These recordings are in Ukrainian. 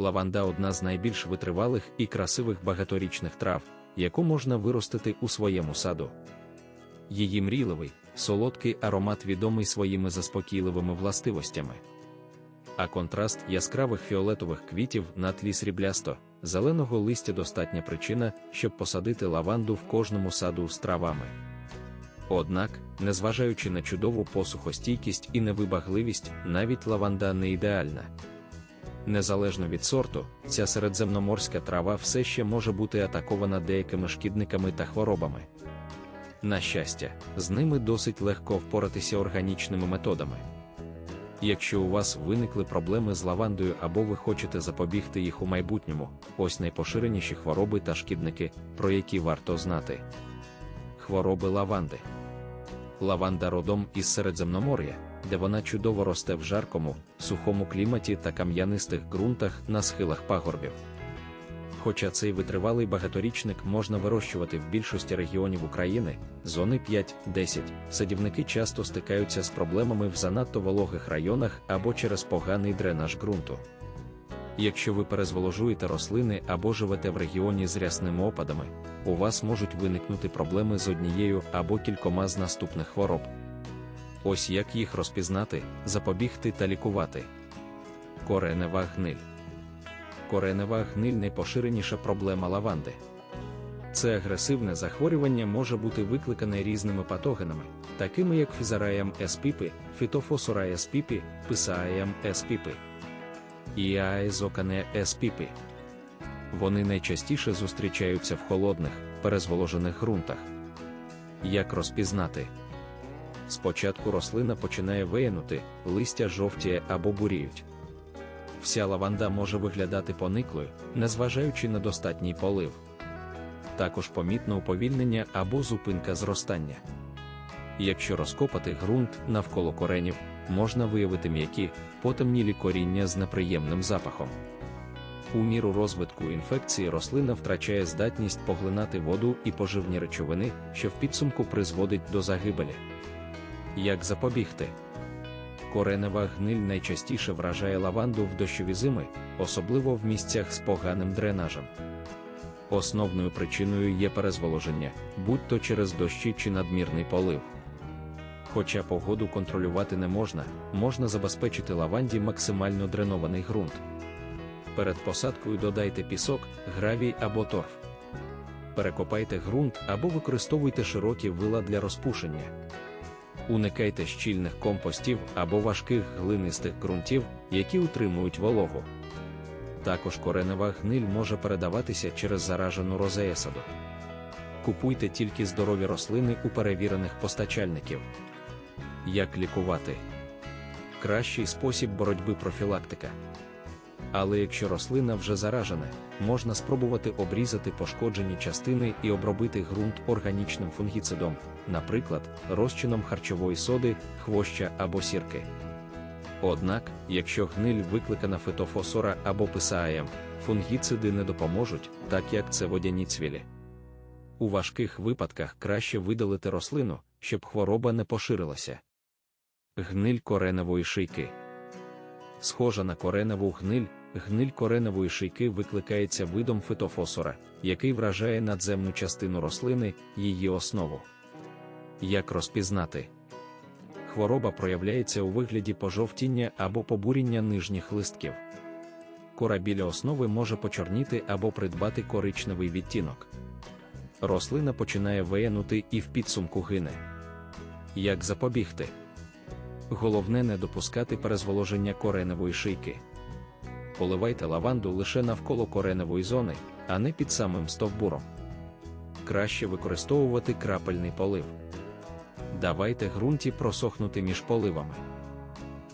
лаванда одна з найбільш витривалих і красивих багаторічних трав, яку можна виростити у своєму саду. Її мрійливий, солодкий аромат відомий своїми заспокійливими властивостями. А контраст яскравих фіолетових квітів на тлі сріблясто, зеленого листя достатня причина, щоб посадити лаванду в кожному саду з травами. Однак, незважаючи на чудову посухостійкість і невибагливість, навіть лаванда не ідеальна. Незалежно від сорту, ця середземноморська трава все ще може бути атакована деякими шкідниками та хворобами. На щастя, з ними досить легко впоратися органічними методами. Якщо у вас виникли проблеми з лавандою або ви хочете запобігти їх у майбутньому, ось найпоширеніші хвороби та шкідники, про які варто знати. Хвороби лаванди. Лаванда родом із Середземномор'я, де вона чудово росте в жаркому, сухому кліматі та кам'янистих ґрунтах на схилах пагорбів. Хоча цей витривалий багаторічник можна вирощувати в більшості регіонів України, зони 5-10, садівники часто стикаються з проблемами в занадто вологих районах або через поганий дренаж ґрунту. Якщо ви перезволожуєте рослини або живете в регіоні з рясними опадами, у вас можуть виникнути проблеми з однією або кількома з наступних хвороб. Ось як їх розпізнати, запобігти та лікувати. Коренева гниль. Коренева гниль найпоширеніша проблема лаванди. Це агресивне захворювання може бути викликане різними патогенами, такими як фізараєм еспіпи, фітофосураєм еспіпі, писаєм еспіпи і аезокане еспіпі. Вони найчастіше зустрічаються в холодних, перезволожених ґрунтах. Як розпізнати? Спочатку рослина починає виянути, листя жовтіє або буріють. Вся лаванда може виглядати пониклою, незважаючи на достатній полив. Також помітно уповільнення або зупинка зростання. Якщо розкопати ґрунт навколо коренів, можна виявити м'які, потемнілі коріння з неприємним запахом. У міру розвитку інфекції рослина втрачає здатність поглинати воду і поживні речовини, що в підсумку призводить до загибелі. Як запобігти? Коренева гниль найчастіше вражає лаванду в дощові зими, особливо в місцях з поганим дренажем. Основною причиною є перезволоження, будь-то через дощі чи надмірний полив. Хоча погоду контролювати не можна, можна забезпечити лаванді максимально дренований ґрунт. Перед посадкою додайте пісок, гравій або торф. Перекопайте ґрунт або використовуйте широкі вила для розпушення. Уникайте щільних компостів або важких глинистих ґрунтів, які утримують вологу. Також коренева гниль може передаватися через заражену розеясаду. Купуйте тільки здорові рослини у перевірених постачальників. Як лікувати? Кращий спосіб боротьби профілактика. Але якщо рослина вже заражена, можна спробувати обрізати пошкоджені частини і обробити ґрунт органічним фунгіцидом, наприклад, розчином харчової соди, хвоща або сірки. Однак, якщо гниль викликана фитофосора або писаєм, фунгіциди не допоможуть, так як це водяні цвілі. У важких випадках краще видалити рослину, щоб хвороба не поширилася. Гниль кореневої шийки. Схожа на кореневу гниль, гниль кореневої шийки викликається видом фитофосора, який вражає надземну частину рослини, її основу. Як розпізнати? Хвороба проявляється у вигляді пожовтіння або побуріння нижніх листків. Кора біля основи може почорніти або придбати коричневий відтінок. Рослина починає виянути і в підсумку гине. Як запобігти? Головне не допускати перезволоження кореневої шийки. Поливайте лаванду лише навколо кореневої зони, а не під самим стовбуром. Краще використовувати крапельний полив. Давайте ґрунті просохнути між поливами.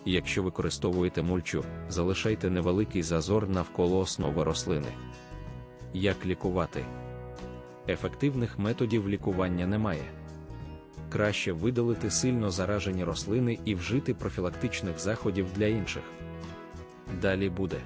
Якщо використовуєте мульчу, залишайте невеликий зазор навколо основи рослини. Як лікувати? Ефективних методів лікування немає краще видалити сильно заражені рослини і вжити профілактичних заходів для інших. Далі буде.